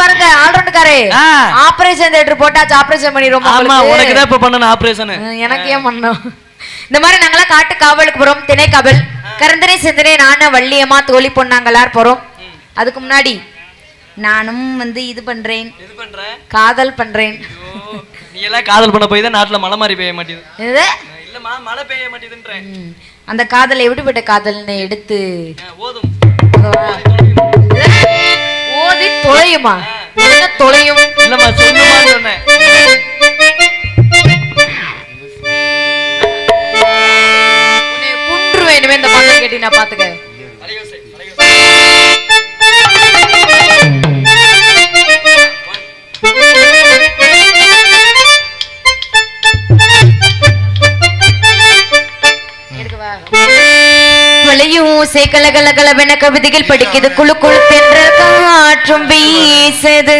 பாருங்க ஆல்ரவுண்ட்காரே operation theatre போட்டாச்சு ஆபரேஷன் பண்ணிரோம் ஆமா உனக்கு தான் இப்ப பண்ணனும் ஆபரேஷன் எனக்கு ஏன் பண்ணனும் இந்த மாதிரி நாங்களாம் காட்டு காவலுக்கு போறோம் திணை காவல். கரந்தனை சிந்தனை நானும் வள்ளியம்மா தோழி பொண்ணாங்களார் போறோம். அதுக்கு முன்னாடி நானும் வந்து இது பண்றேன். காதல் பண்றேன். நீ எல்லாம் காதல் பண்ண போய் தான் நாட்டுல மழை மாறி பெய்ய மாட்டேங்குது இல்லம்மா மழை பெய்ய மாட்டேங்குதுன்றேன் அந்த காதலை எப்படிப்பட்ட காதல்னு எடுத்து ஓதும். என்னது தொலையுமா? என்ன தொலையும்? இல்லம்மா சொல்லுமா சொன்னேன். குன்று வேணுமே இந்த பாட்டு கேட்டீங்கன்னா பாத்துக்க ஓசை கலகல கலவென கவிதையில் படிக்கிறது குழு குழு தென்றல் காற்றும் வீசது.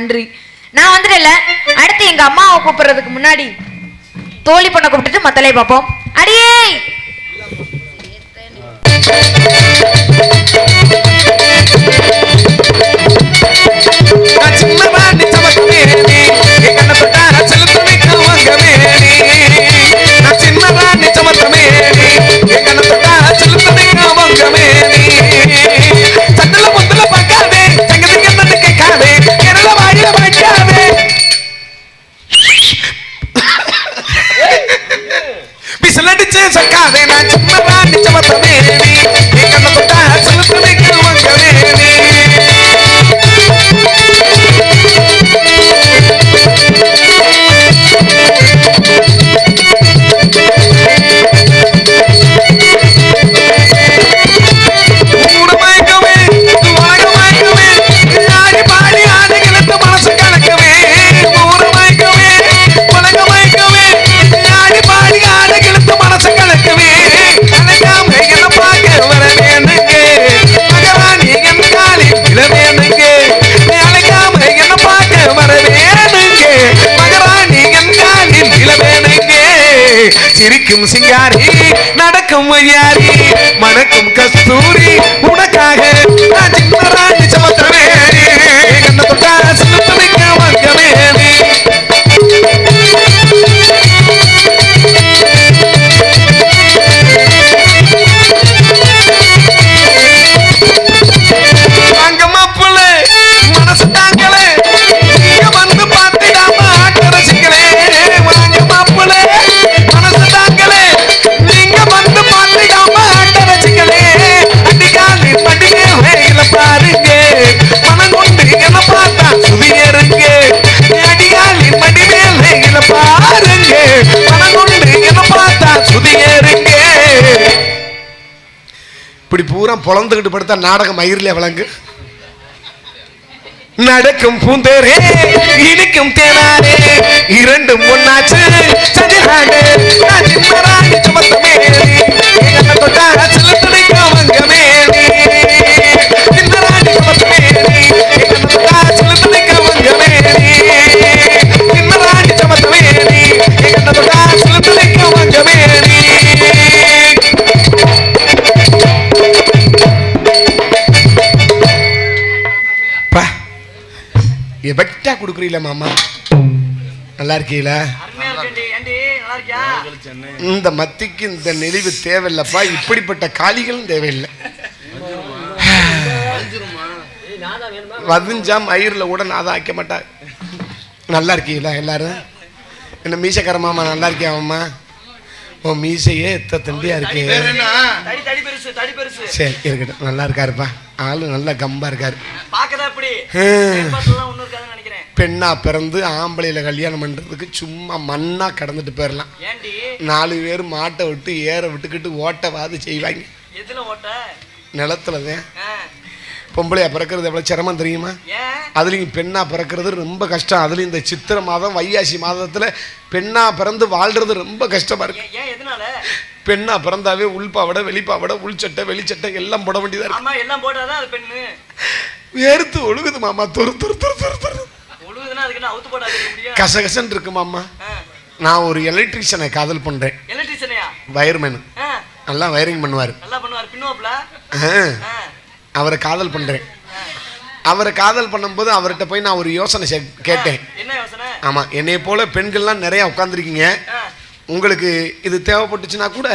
நன்றி. நான் வந்துடல அடுத்து எங்க அம்மாவை கூப்பிடுறதுக்கு முன்னாடி தோழி பொண்ணை கூப்பிட்டுட்டு மத்தலையை பார்ப்போம். அடியே! சிரிக்கும் சிங்காரி நடக்கும் யாரி மணக்கும் கஸ்தூரி உனக்காக நான் சின்ன பொழந்துக்கிட்டு பூரா படுத்தா நாடகம் மயிரில் விளங்கு. நடக்கும் பூந்தேரே இனிக்கும் தேனாரே இரண்டும் ஒன்னாச்சு. சதிராக நான் சின்னராணி சுமத்தமேரி எங்க எபெக்டா கொடுக்குறீல மாமா? நல்லா இருக்கீங்களா? இந்த மத்திக்கு இந்த நெளிவு தேவையில்லப்பா. இப்படிப்பட்ட காளிகளும் தேவையில்லை. வதிஞ்சா மயிரில் கூட நான் தான் ஆக்க மாட்டேன். நல்லா இருக்கீங்களா எல்லாரும்? என்ன மீசக்கார மாமா நல்லா இருக்கியா மாமா? உன் மீசையே எத்த தண்டியா இருக்கு. சரி இருக்கட்டும். நல்லா இருக்காருப்பா. ஆளு நல்லா கம்பா இருக்காரு. பெண்ணா பிறந்து ஆம்பளையில கல்யாணம் பண்றதுக்கு சும்மா மண்ணா கடந்துட்டு போயிடலாம் நாலு பேர் மாட்டை விட்டு ஏற விட்டுக்கிட்டு செய்வாங்க. ஓட்ட? நிலத்துல தான் ஆ. பொம்பளையா பிறக்கிறது எவ்வளவு சிரமம் தெரியுமா? அதுலேயும் பெண்ணா பிறக்கிறது ரொம்ப கஷ்டம். அதுலேயும் இந்த சித்திரை மாதம் வையாசி மாதத்துல பெண்ணா பிறந்து வாழ்றது ரொம்ப கஷ்டமா இருக்கு. ஏன், ஏன்? எதனால? பெண்ணா பிறந்தாவே உள்பாவடை வெளிப்பாவடை உள்சட்டை வெளிச்சட்டை எல்லாம் போட வேண்டியதா இருக்கு. எல்லாம் போட்டாதான் அது பெண்ணு? வேர்த்து ஒழுகுது மாமா. துரு துரு துரு துரு துரு. ஒழுகுதுன்னா அதுக்கு என்ன அவுத்து போடாது முடியும் கசகசன்னு இருக்கு மாமா. நான் ஒரு எலக்ட்ரிஷியனை காதல் பண்றேன். எலக்ட்ரிஷியனையா வயர்மேன் நல்லா வயரிங் பண்ணுவார். நல்லா பண்ணுவார் பின்னுவாப்ல அவரை காதல் பண்றேன். அவரை காதல் பண்ணும்போது அவர்கிட்ட போய் நான் ஒரு யோசனை கேட்டேன். என்ன யோசனை? ஆமா என்னைய போல பெண்கள்லாம் நிறைய உட்காந்துருக்கீங்க உங்களுக்கு இது தேவைப்பட்டுச்சுன்னா கூட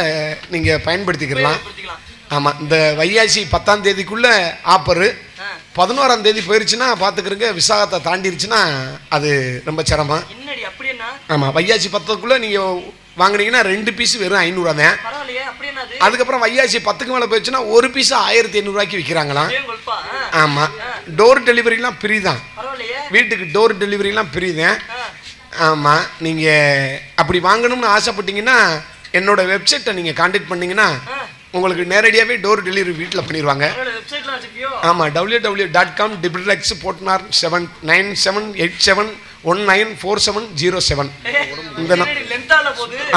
நீங்க பயன்படுத்திக்கலாம். உபயோகப்படுத்திக்கலாம். ஆமா இந்த வையாசி பத்தாம் தேதிக்குள்ள ஆப்பரு. பதினோராம் தேதி போயிருச்சுன்னா பாத்துக்கிறங்க விசாகத்தை தாண்டிருச்சுன்னா அது ரொம்ப சிரமம். என்னடி அப்படி என்ன? ஆமா வையாசி பத்துக்குள்ள நீங்க வாங்குனீங்கன்னா ரெண்டு பீஸ் வெறும் ஐநூறுவா தான்? அதுக்கப்புறம் வையாசி பத்துக்கு மேல போயிடுச்சுன்னா ஒரு பீஸ் ஆயிரத்தி ஐநூறுரூவாய்க்கு விற்கிறாங்களாம் ஏன் கொல்பா ஆ, ஆமா டோர் டெலிவரிலாம் ஃப்ரீ தான். வீட்டுக்கு டோர் டெலிவரிலாம் ஃப்ரீ தான். ஆ, ஆமா நீங்க அப்படி வாங்கணும்னு ஆசைப்பட்டீங்கன்னா என்னோட வெப்சைட்டை நீங்க காண்டாக்ட் பண்ணீங்கன்னா உங்களுக்கு நேரடியாகவே டோர் டெலிவரி வீட்டில் பண்ணிடுவாங்க ஆமாம் டபிள்யூ டபிள்யூ டாட் காம் டிபிள்எக்ஸ் போட்னார் seven nine seven eight seven one nine four seven zero seven இந்த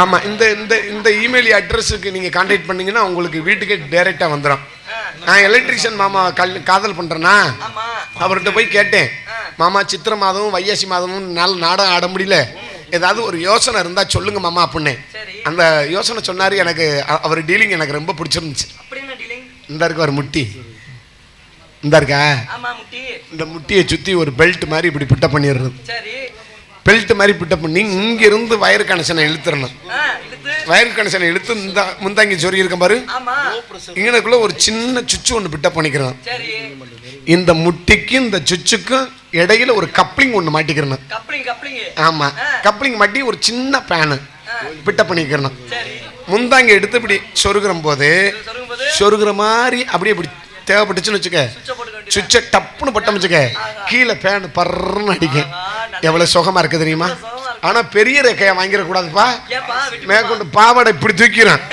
ஆமாம் இந்த இந்த இந்த இமெயில் அட்ரஸுக்கு நீங்கள் காண்டாக்ட் பண்ணீங்கன்னா உங்களுக்கு வீட்டுக்கே டைரெக்டாக வந்துடும் நான் எலக்ட்ரிஷியன் மாமா கல் காதல் பண்ணுறேன்னா அவர்கிட்ட போய் கேட்டேன். மாமா சித்திரை மாதமும் வையாசி மாதமும் நாள் நாடகம் ஆட முடியல. ஏதாவது ஒரு யோசனை இருந்தால் சொல்லுங்க மாமா அப்படின்னு அந்த யோசனை சொன்னார் எனக்கு அவர் டீலிங் எனக்கு ரொம்ப பிடிச்சிருந்துச்சு. இந்த இருக்க ஒரு முட்டி. இந்த இருக்கா? இந்த முட்டியை சுற்றி ஒரு பெல்ட் மாதிரி இப்படி பிட்ட பண்ணிடுறது. பெல்ட் மாதிரி பிட்ட பண்ணி இங்கிருந்து வயர் கனெக்ஷனை இழுத்துறணும். ஆ இழுத்து. வயர் கனெக்ஷனை இழுத்து இந்த முந்தாங்கி சொறி இருக்க பாரு. இங்கனக்குள்ள ஒரு சின்ன சுச்சு ஒன்று பிட்ட பண்ணிக்கிறோம். இந்த முட்டிக்கும் இந்த சுச்சுக்கும் இடையில ஒரு கப்ளிங் ஒன்று மாட்டிக்கிறணும் கப்ளிங் கப்ளிங் மாட்டி ஒரு சின்ன பேனு பிட்ட பண்ணிக்கிறணும் முந்தாங்க எடுத்து இப்படி சொருகிற போது சொருகிற மாதிரி அப்படியே இப்படி தேவைப்பட்டுச்சுன்னு வச்சுக்க. சுவிட்சை டப்புன்னு பட்டம் வச்சுக்க. கீழே ஃபேன் பர்றன்னு அடிக்கும். எவ்வளவு சுகமா இருக்கு தெரியுமா? ஆனா பெரிய ரெக்கையை வாங்கிடக்கூடாதுப்பா. மேற்கொண்டு பாவாடை இப்படி தூக்கிறான்.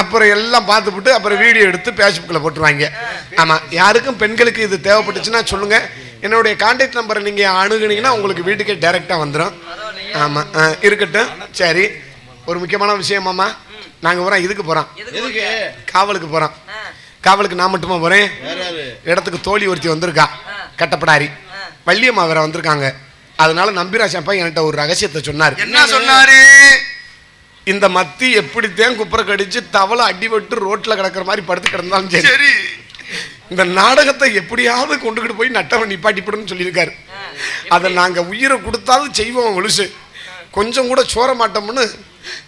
அப்புறம் எல்லாம் பார்த்துப்புட்டு அப்புறம் வீடியோ எடுத்து ஃபேஸ்புக்கில் போட்டுருவாங்க. ஆமாம் யாருக்கும் பெண்களுக்கு இது தேவைப்பட்டுச்சுன்னா சொல்லுங்க. என்னுடைய கான்டாக்ட் நம்பரை நீங்கள் அணுகுனீங்கன்னா உங்களுக்கு வீட்டுக்கே டைரெக்டாக வந்துடும் ஆமாம் இருக்கட்டும். சரி. ஒரு முக்கியமான விஷயமாம்மா நாங்கள் போகிறோம் இதுக்கு போகிறோம் காவலுக்கு போகிறோம் காவலுக்கு நான் மட்டுமா போகிறேன் இடத்துக்கு தோழி ஒருத்தி வந்திருக்கா கட்டப்படாரி. வள்ளியம்மா வேற வந்திருக்காங்க. அதனால நம்பிராஜ் அப்பா என்கிட்ட ஒரு ரகசியத்தை சொன்னார். என்ன சொன்னாரு? இந்த மத்தி எப்படித்தான் குப்புற கடிச்சு தவளை அடிபட்டு ரோட்ல கிடக்குற மாதிரி படுத்து கிடந்தாலும் சரி. சரி. இந்த நாடகத்தை எப்படியாவது கொண்டுகிட்டு போய் நட்டவன் நிப்பாட்டிப்படுன்னு சொல்லியிருக்காரு. அதை நாங்க உயிரை கொடுத்தாலும் செய்வோம் ஒழுசு. கொஞ்சம் கூட சோர மாட்டோம்னு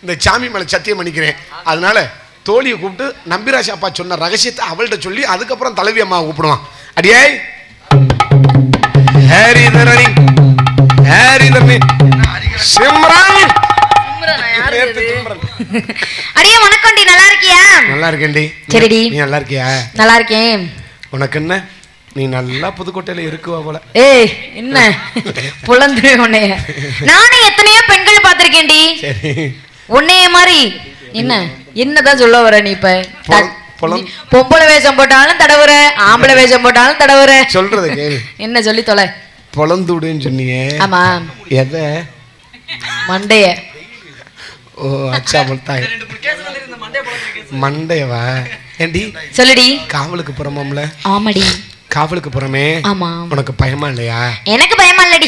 இந்த சாமி மேல சத்தியம் பண்ணிக்கிறேன். அதனால தோழியை கூப்பிட்டு நம்பிராஜ் அப்பா சொன்ன ரகசியத்தை அவள்கிட்ட சொல்லி அதுக்கப்புறம் தலைவி அம்மா கூப்பிடுவான். அடியே ஹேரி தரணி ஹேரி தரணி சிம்ரன். அடியே வணக்கம்டி. நல்லா இருக்கியா? நல்லா இருக்கேன்டி. சரிடி. நீ நல்லா இருக்கியா? நல்லா இருக்கேன். உனக்கு என்ன நீ நல்லா புதுக்கோட்டையில இருக்குவா போல. ஏய் என்ன? புலந்து உன்னைய. நானே எத்தனையோ பெண்கள் பார்த்திருக்கேன்டி. சரி. உன்னைய மாதிரி என்ன? என்னதான் சொல்ல வர நீ இப்ப? பொம்பளை வேஷம் போட்டாலும் தடவுற ஆம்பளை வேஷம் போட்டாலும் தடவுற. சொல்றத என்ன சொல்லி தொலை? பொழந்துடுன்னு சொன்னியே. ஆமா. எதை? மண்டைய. ஓ அச்சா மண்டையவா? ஏண்டி? சொல்லுடி. காவலுக்கு புறமாம்ல? ஆமாடி. காவலுக்கு புறமே? ஆமா. உனக்கு பயமா இல்லையா? எனக்கு பயமா இல்லடி.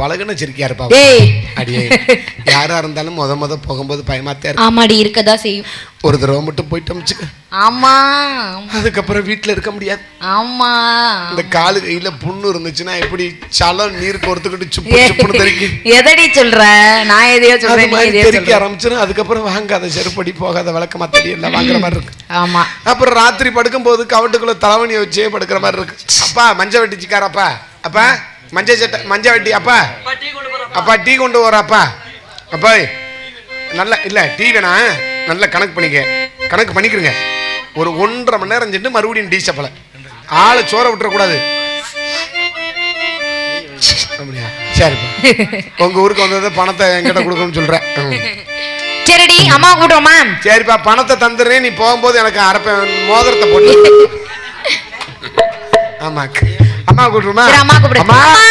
பழகுன சிரிக்கியா இருப்பா ஏய் அடியே யாரா இருந்தாலும் முத முத போகும்போது பயமாத்தே இருக்கும் ஆமாடி இருக்கதா செய்யும். ஒரு தடவை மட்டும் போயிட்டு அமைச்சுக்க ஆமா. அதுக்கப்புறம் வீட்டுல இருக்க முடியாது. ஆமா. இந்த காலு கையில புண்ணு இருந்துச்சுன்னா எப்படி சலம் நீர் பொறுத்துக்கிட்டு சுப்பு சுப்புன்னு தெறிக்கி. எதடி சொல்ற? நான் எதையோ சொல்றேன் சொல்ற. ஆரம்பிச்சிடும் அதுக்கப்புறம் வாங்காத செருப்படி போகாத விளக்க மாத்தடி எல்லாம் வாங்குற மாதிரி இருக்கு. ஆமா. அப்புறம் ராத்திரி படுக்கும்போது கவட்டுக்குள்ள தலைவணியை வச்சே படுக்கிற மாதிரி இருக்கு. அப்பா மஞ்சள் வெட்டி சிக்காரப்பா அப்பா மஞ்சள் சட்டை மஞ்சள் வெட்டி அப்பா. அப்பா டீ கொண்டு வரப்பா அப்பா நல்ல இல்ல டீ வேணா. நல்ல கணக்கு பண்ணிக்க. கணக்கு பண்ணிக்கிறங்க ஒரு ஒன்றரை மணி நேரம் சென்று மறுபடியும் டீ சப்பல ஆளை சோற விட்டுறக்கூடாது. அப்படியா? சரிப்பா. உங்க ஊருக்கு வந்தது பணத்தை என்கிட்ட கொடுக்கணும்னு சொல்றேன். ம். சரிடி அம்மா கூப்பிடுவோமா சரிப்பா பணத்தை தந்துடுறேன். நீ போகும்போது எனக்கு அரப்ப மோதிரத்தை போட்டு ஆமா அம்மா கூப்பிடுமா சரி அம்மா கூப்பிடு அம்மா அம்மா!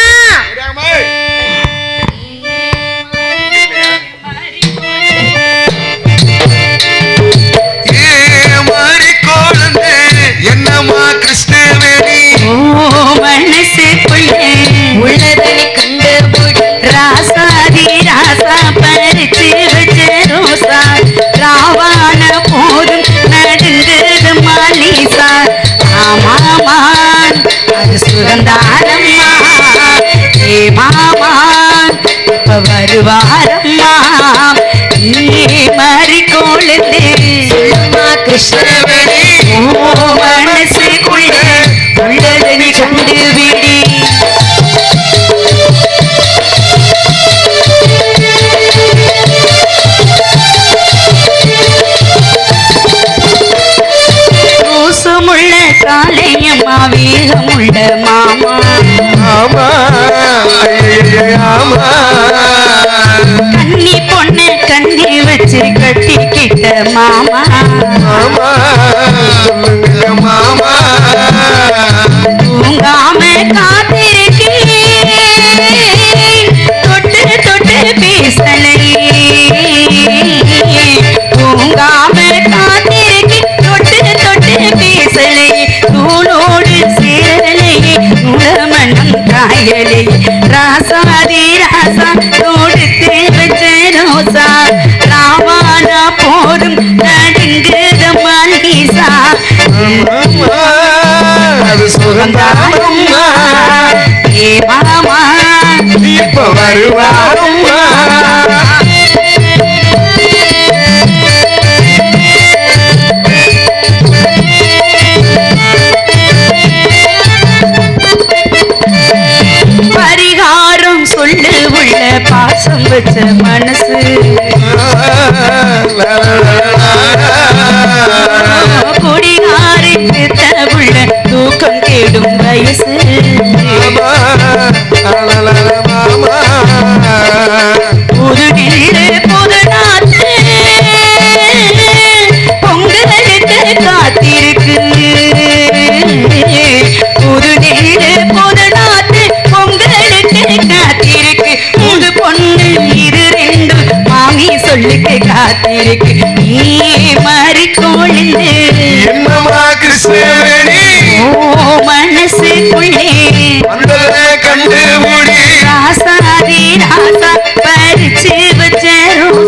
வருவாரம்மா நீ மாறி கொழுந்து அம்மா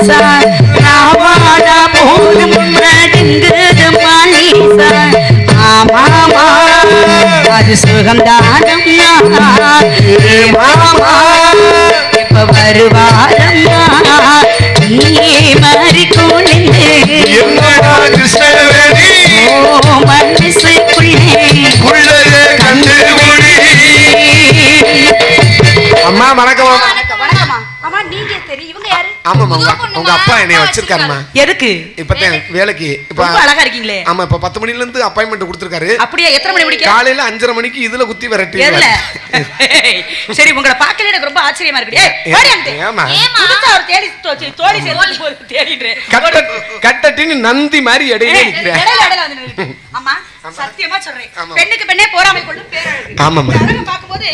ரோசா ராவாடா போதும் நடுங்குது மாலிசா ஆமாமா அது ஆமாம்மா உங்க உங்க அப்பா என்னைய வச்சிருக்காருமா எதுக்கு? இப்பதான் வேலைக்கு. இப்ப ரொம்ப அழகா இருக்கீங்களே. ஆமா இப்ப பத்து மணில இருந்து அப்பாயின்மெண்ட் கொடுத்துருக்காரு. அப்படியா? எத்தனை மணி முடிக்க? காலையில அஞ்சரை மணிக்கு இதுல குத்தி விரட்டி சரி உங்களை பார்க்கல எனக்கு ரொம்ப ஆச்சரியமா இருக்கு. தேடி கட்டட்டின்னு நந்தி மாதிரி இடையில நிக்கிறேன். சத்தியமா சொல்றேன். பெண்ணுக்கு பெண்ணே போறாமை பார்க்கும்போது.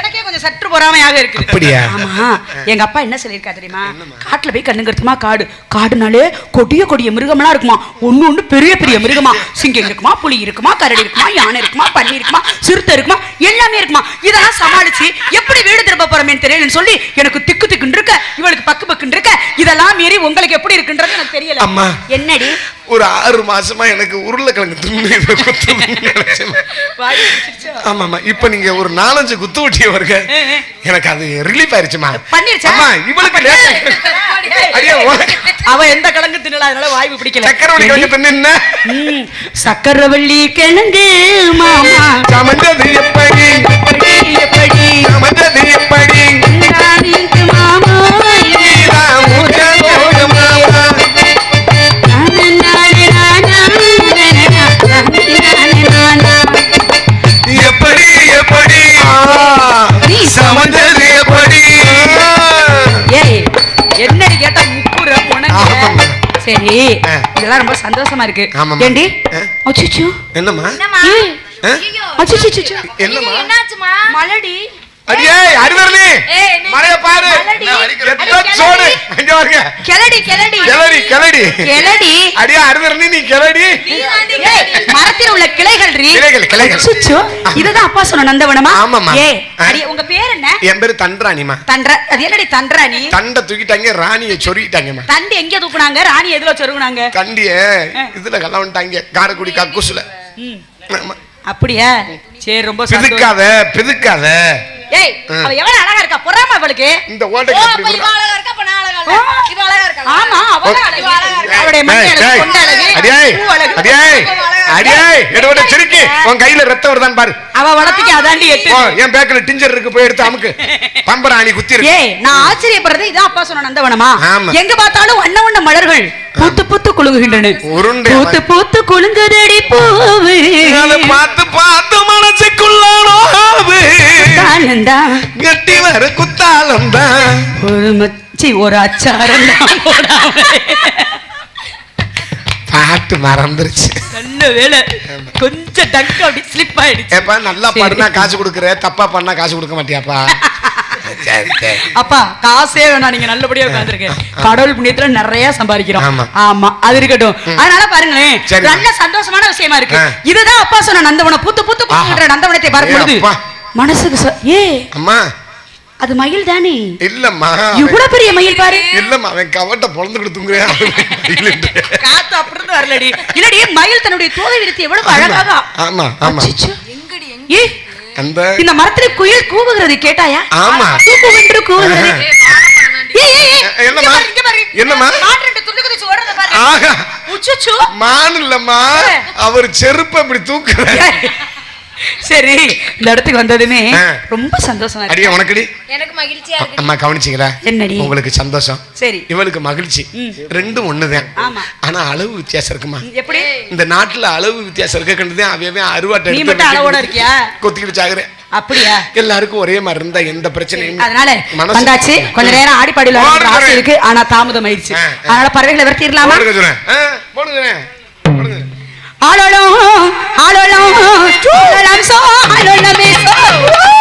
எனக்கே கொஞ்சம் சற்று பொறாமையாக இருக்கு அப்படியா? ஆமா. எங்க அப்பா என்ன சொல்லியிருக்கா தெரியுமா? காட்டுல போய் கண்ணுங்கிறதுமா காடு. காடுனாலே கொடிய கொடிய மிருகம்லாம் இருக்குமா? ஒண்ணு ஒண்ணு பெரிய பெரிய மிருகமா? சிங்கம் இருக்குமா? புலி இருக்குமா? கரடி இருக்குமா? யானை இருக்குமா? பன்னி இருக்குமா? சிறுத்தை இருக்குமா? எல்லாமே இருக்குமா? இதெல்லாம் சமாளிச்சு எப்படி வீடு திரும்ப போறோமேன்னு தெரியலன்னு சொல்லி எனக்கு திக்கு திக்குன்னு இருக்க இவளுக்கு பக்கு பக்குன்னு இருக்க இதெல்லாம் மீறி உங்களுக்கு எப்படி இருக்குன்றது எனக்கு தெரியல. அம்மா. என்னடி? ஒரு ஆறு மாசமா எனக்கு உருளைக்கிழங்கு துண்ணு பிடிச்சிருச்சா? ஆமாம்மா. இப்ப நீங்க ஒரு நாலஞ்சு குத்து ஊட்டிய வருங்க எனக்கு அது ரிலீஃப் ஆயிருச்சுமா. பண்ணிருச்சா? அம்மா இவளுக்கு அவ எந்த கிழங்கு தின்னல அதனால வாய்வு பிடிக்கல. சக்கரவள்ளி கிழங்கு தின்னு சக்கரவள்ளி கிழங்கு மாமா. சமைஞ்சது எப்படி? எப்படி எப்படி? சமைஞ்சது எப்படி? சரி. இதெல்லாம் ரொம்ப சந்தோஷமா இருக்கு. ஏண்டி. அச்சுச்சோ. என்னம்மா? என்னம்மா? அச்சுச்சோ என்னம்மா? என்னாச்சுமா மலடி. அடியே என்ன- மழைய பாரு. சோடு அங்க பாருங்க. கிளடி கிளடி. கிளடி கிளடி. கிளடி. அடியே அறிவர்லி நீ கிளடி. மரத்தில் உள்ள கிளைகள் ரீ. கிளைகள், கிளைகள். இதுதான் அப்பா சொன்ன நந்தவனமா? ஆமாம்மா. ஏ ஆ. அடி உங்க பேர் என்ன? என் பேரு தன்ராணிமா தன்ற அது என்னடி தன்றாணி தண்டை தூக்கிட்டாங்க ராணியை சொருகிட்டாங்கம்மா. தண்டு எங்க தூக்குனாங்க? ராணி எதுல சொருகுனாங்க? கண்டிய இதுல கலவன்ட்டாங்க காரைக்குடி. ஆமா. அப்படியா? சரி ரொம்ப பிதுக்காத பிதுக்காத. ஏய் அவ எவ்வளவு அழகா இருக்கா? பொறாம அவளுக்கு. இந்த ஓட்டைக்கு அப்படி விடுறா. ஆ. ஆமா அவ அழகு அவளுடைய மண்டை ஏய், அழகு ஏய், கொண்ட அழகு அடியாய், பூ அழகு அடியாய், அடியாய், எடுவோட சிரிக்கி, உன் கையில ரத்தம் வருதான்னு பாரு. அவ வளர்த்துக்கு அதாண்டி எட்டு. என் பேக்கல டிஞ்சர் இருக்கு போய் எடுத்து அமுக்கு. பம்பராணி குத்தி இருக்கு. ஏய் நான் ஆச்சரியப்படுறது இதான் அப்பா சொன்ன நந்தவனமா? ஆமா. எங்க பார்த்தாலும் வண்ண வண்ண மலர்கள் பூத்து பூத்து குலுங்குகின்றன. பூத்து பூத்து குலுங்குதடி பூவு. பார்த்து பார்த்து மனசுக்குள்ளானோ தானந்தா கட்டி வர குத்தாலம் தான். ஒரு மச்சி ஒரு அச்சாரம் போடாம பாட்டு மறந்துருச்சு. நல்ல வேலை கொஞ்சம் டக்கு அப்படி ஸ்லிப் ஆயிடுச்சு. ஏப்பா நல்லா பாடுனா காசு கொடுக்குற தப்பா பண்ணா காசு கொடுக்க மாட்டியாப்பா? அப்பா காசே வேணாம் நீங்க நல்லபடியா உட்காந்துருங்க கடவுள் புண்ணியத்துல நிறைய சம்பாதிக்கிறோம். ஆமா. அது இருக்கட்டும். அதனால பாருங்களேன். நல்ல சந்தோஷமான விஷயமா இருக்கு. இதுதான் அப்பா சொன்ன நந்தவனம் புத்து புத்து புத்துன்ற நந்தவனத்தை பார்க்கும் பொழுது. ஏ அப்பா. மனசுக்கு ஏ அம்மா. அது மயில் தானே? இல்லம்மா. இவ்வளவு பெரிய மயில் பாரு. இல்லம்மா அவன் கவட்ட பொழந்துக்கிட்டு தூங்குறேன் காத்து அப்படி இருந்து வரலடி. இல்லடி மயில் தன்னுடைய தோகை விரித்து எவ்வளவு அழகாக ஆமா ஆமா. அச்சச்சோ. ஏ அந்த இந்த மரத்துல குயில் கூவுகிறது கேட்டாயா? ஆமா. கூவுகின்ற கூவுகிறது. என்னம்மா? என்னம்மா? மான் ரெண்டு துள்ளி குதிச்சு ஓடுறத பாரு. ஆகா உச்சச்சோ. மான் இல்லம்மா. அவர் செருப்பு அப்படி தூக்குற சரி இந்த இடத்துக்கு வந்ததுமே. ரொம்ப சந்தோஷமா அடியே உனக்கடி? எனக்கு மகிழ்ச்சியா இருக்கு. அம்மா கவனிச்சிங்களா என்னடி? உங்களுக்கு சந்தோஷம். சரி. இவளுக்கு மகிழ்ச்சி. ரெண்டும் ஒண்ணுதான். ஆமா. ஆனா அளவு வித்தியாசம் இருக்குமா? எப்படி? இந்த நாட்டுல அளவு வித்தியாசம் இருக்க கண்டுதான் அவன் அருவாட்டை நீ மட்டும் அளவோட இருக்கியா? கொத்திக்கிட்டு சாகுறேன் அப்படியா? எல்லாருக்கும் ஒரே மாதிரி இருந்தா எந்த பிரச்சனையும் அதனால மனசு- வந்தாச்சு. கொஞ்ச நேரம் ஆடிப்பாடியில் இருக்கு ஆனா தாமதம் ஆயிடுச்சு. அதனால பறவைகளை விரட்டிடலாமா? போடுங்க ஆளோளம் ஆளோளம் ஆளோளம் சோ ஆளோளமே சோ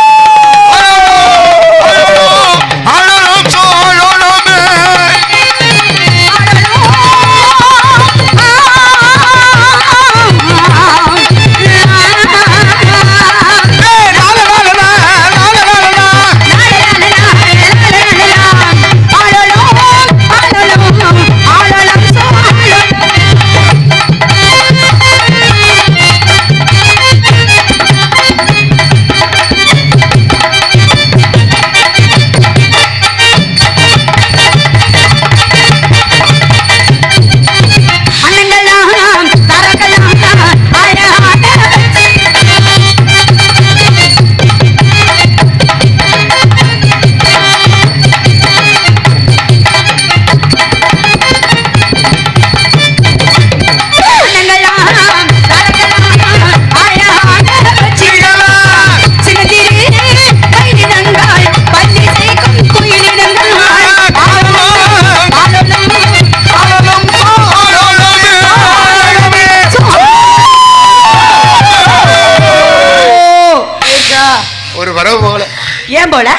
போல.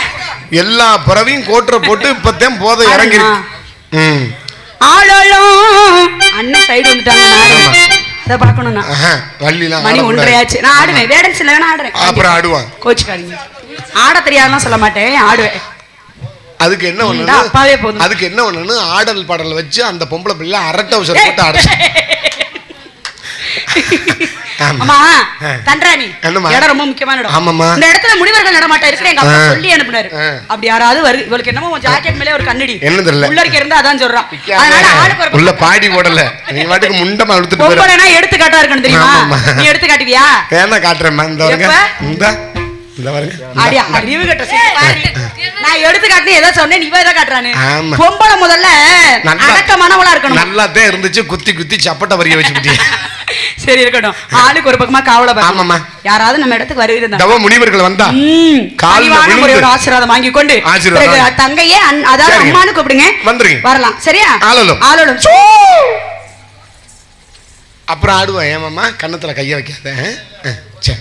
எல்லா பறவையும் கோட்டரை போட்டு இப்பத்தான் போதை இறங்கி ம். ஆளும் அண்ணன் சைடு வந்துட்டாங்க நாடு அதை பார்க்கணும் நான் ஆஹா, வள்ளிலாம் மணி ஆடக்கூடாது. ஒன்றையாச்சு. நான் ஆடுவேன். வேடன் சில வேணா ஆடுறேன். அப்புறம் ஆடுவான் கோச்சுக்காதீங்க. ஆட தெரியாதுலாம் சொல்ல மாட்டேன். ஆடுவேன். அதுக்கு என்ன ஒண்ணு அப்பாவே போதும். அதுக்கு என்ன ஒண்ணு ஆடல் பாடல் வச்சு அந்த பொம்பளை பிள்ளை அரட்டை போட்டு ஆமா. இடம் ரொம்ப முக்கியமான இடம். ஆமாம்மா. இந்த இடத்துல முனிவர்கள் நடமாட்டம் எங்க அப்பா. சொல்லி அனுப்புனாரு. அப்படி யாராவது வரு இவளுக்கு என்னமோ ஜாக்கெட் மேலே ஒரு கண்ணடி. என்ன தெரியல. உள்ள இருக்க இருந்தா அதான் சொல்றான். அதனால ஆளுக்கு ஒரு உள்ள பாடி போடல நீ வாட்டுக்கு முண்டமா எடுத்துட்டு எடுத்துக்காட்டா இருக்கணும் தெரியுமா. நீ எடுத்து காட்டுவியா வேணா காட்டுறேன் இந்த? இந்த. அறிவு கட்ட. நான் எடுத்து காட்டுனேன் ஏதோ சொன்னேன் நீ ஏதோ காட்டுறானு. பொம்பளை முதல்ல அடக்கமானவளா இருக்கணும். நல்லா தான் இருந்துச்சு குத்தி குத்தி சப்பட்டை வரிய வச்சுக்கிட்டே சரி இருக்கட்டும். ஆளுக்கு ஒரு பக்கமா காவல. யாராவது நம்ம இடத்துக்கு வருகிறதா? தவ முனிவர்கள் வந்தா விழுந்து. முறையோட ஆசீர்வாதம் வாங்கி கொண்டு. தங்கையே அதாவது. அம்மானு கூப்பிடுங்க. வந்துருங்க. வரலாம். சரியா? அப்புறம் ஆடுவேன் ஏமாம்மா கன்னத்துல கைய வைக்காத சரி.